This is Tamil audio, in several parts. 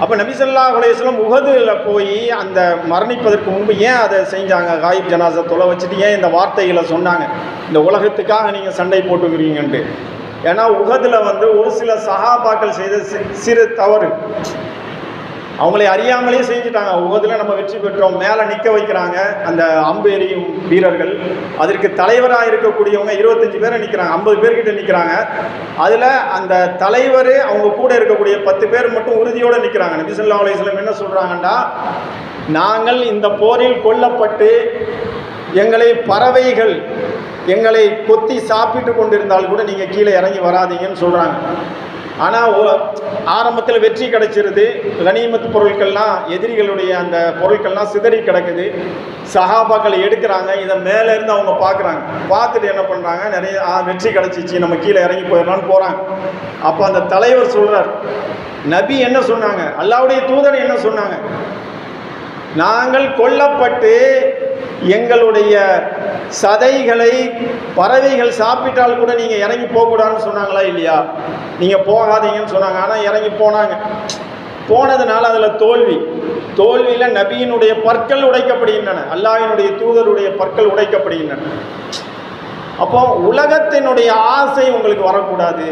அப்போ நபிசல்லா அலையம் உகதில் போய் அந்த மரணிப்பதற்கு முன்பு ஏன் அதை செஞ்சாங்க? காயிப் ஜனாசா தொலை வச்சுட்டு ஏன் இந்த வார்த்தைகளை சொன்னாங்க? இந்த உலகத்துக்காக நீங்கள் சண்டை போட்டுக்கிறீங்கன்ட்டு. ஏன்னா உகதில் வந்து ஒரு சில சகாபாக்கள் செய்த சிறு தவறு. அவங்களை அறியாமலே செஞ்சுட்டாங்க. உகதில் நம்ம வெற்றி பெற்றோம். மேலே நிற்க வைக்கிறாங்க. அந்த அம்பு எறியும் வீரர்கள். அதற்கு தலைவராக இருக்கக்கூடியவங்க இருபத்தஞ்சு பேரை நிற்கிறாங்க. ஐம்பது பேர்கிட்ட நிற்கிறாங்க. அதில் அந்த தலைவர் அவங்க கூட இருக்கக்கூடிய பத்து பேர் மட்டும் உறுதியோடு நிற்கிறாங்க. நபிசல்லா அலையம் என்ன சொல்கிறாங்கன்னா நாங்கள் இந்த போரில் கொல்லப்பட்டு எங்களை பறவைகள் எங்களை கொத்தி சாப்பிட்டு கொண்டிருந்தால் கூட நீங்கள் கீழே இறங்கி வராதீங்கன்னு சொல்கிறாங்க ஆனால் ஆரம்பத்தில் வெற்றி கிடைச்சிருது. கனிமத்து பொருட்கள்லாம் எதிரிகளுடைய அந்த பொருட்கள்லாம் சிதறி கிடக்குது. சஹாபாக்களை எடுக்கிறாங்க இதை மேலே இருந்து அவங்க பார்க்குறாங்க. பார்த்துட்டு என்ன பண்ணுறாங்க நிறைய வெற்றி கிடச்சிச்சு நம்ம கீழே இறங்கி போயிடலாம்னு போகிறாங்க அப்போ அந்த தலைவர் சொல்கிறார் நபி என்ன சொன்னாங்க? அல்லாவுடைய தூதர் என்ன சொன்னாங்க? நாங்கள் கொல்லப்பட்டு எங்களுடைய சதைகளை பறவைகள் சாப்பிட்டால் கூட நீங்கள் இறங்கி போகக்கூடாதுன்னு சொன்னாங்களா இல்லையா? நீங்கள் போகாதீங்கன்னு சொன்னாங்க. ஆனால் இறங்கி போனாங்க. போனதுனால அதில் தோல்வி. தோல்வியில் நபியினுடைய பற்கள் உடைக்கப்படுகின்றன. அல்லாவினுடைய தூதருடைய பற்கள் உடைக்கப்படுகின்றன. அப்போ உலகத்தினுடைய ஆசை உங்களுக்கு வரக்கூடாது.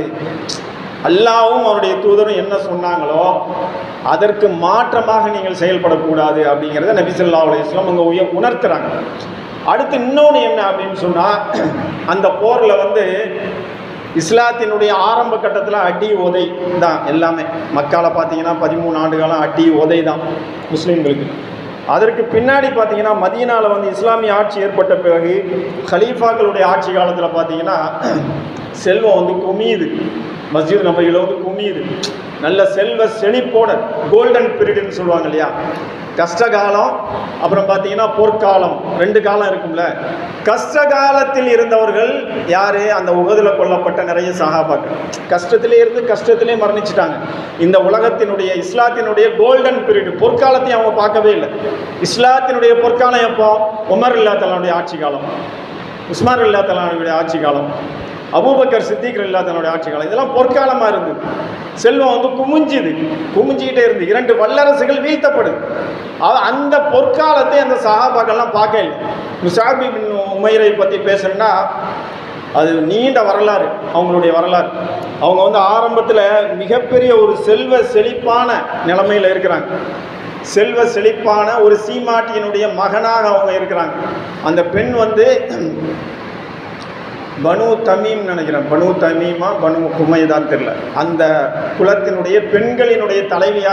அல்லாவும் அவருடைய தூதரும் என்ன சொன்னாங்களோ அதற்கு மாற்றமாக நீங்கள் செயல்படக்கூடாது அப்படிங்கிறத நபி ஸல்லல்லாஹு அலைஹி அங்கே உய உணர்த்துறாங்க. அடுத்து இன்னொன்று என்ன அப்படின்னு சொன்னால் அந்த போரில் வந்து இஸ்லாத்தினுடைய ஆரம்ப கட்டத்தில் அடி உதை தான் எல்லாமே. மக்கால பார்த்தீங்கன்னா பதிமூணு ஆண்டு காலம் அடி உதை தான் முஸ்லீம்களுக்கு. அதற்கு பின்னாடி பார்த்தீங்கன்னா மதியனால் வந்து இஸ்லாமிய ஆட்சி ஏற்பட்ட பிறகு கலீஃபாக்களுடைய ஆட்சி காலத்தில் பார்த்தீங்கன்னா செல்வம் வந்து குமியுது. மஸ்ஜித் நம்ம வந்து குமியுது நல்ல செல்வ செழிப்போட கோல்டன் பீரியட்னு சொல்லுவாங்க இல்லையா? கஷ்ட காலம் அப்புறம் பார்த்தீங்கன்னா பொற்காலம் ரெண்டு காலம் இருக்கும்ல. கஷ்ட காலத்தில் இருந்தவர்கள் யார்? அந்த உகதில் கொல்லப்பட்ட நிறைய சகாபாக்கள் கஷ்டத்திலே இருந்து கஷ்டத்திலே மரணிச்சிட்டாங்க. இந்த உலகத்தினுடைய இஸ்லாத்தினுடைய கோல்டன் பீரியட் பொற்காலத்தையும் அவங்க பார்க்கவே இல்லை. இஸ்லாத்தினுடைய பொற்காலம் எப்போ? உமர் இல்லா தலானுடைய ஆட்சி காலம். உஸ்மான் இல்லா தலானுடைய ஆட்சி காலம். அபூபக்கர் சித்திகர் இல்லா தன்னுடைய ஆட்சி காலம். இதெல்லாம் பொற்காலமாக இருந்தது. செல்வம் வந்து குமிஞ்சுது. குமிஞ்சிக்கிட்டே இருந்து இரண்டு வல்லரசுகள் வீழ்த்தப்படுது. அது அந்த பொற்காலத்தை அந்த சகாபாக்கள்லாம் பார்க்க இல்லை. முசாபி பின் பற்றி பேசணும்னா அது நீண்ட வரலாறு. அவங்களுடைய வரலாறு. அவங்க வந்து ஆரம்பத்தில் மிகப்பெரிய ஒரு செல்வ செழிப்பான நிலைமையில் இருக்கிறாங்க. செல்வ செழிப்பான ஒரு சீமாட்டியினுடைய மகனாக அவங்க இருக்கிறாங்க. அந்த பெண் வந்து பனு தமீம் நினைக்கிறேன். பனு தமீமா பனு குமைதான் தெரியல. அந்த குலத்தினுடைய பெண்களினுடைய தலைவியாக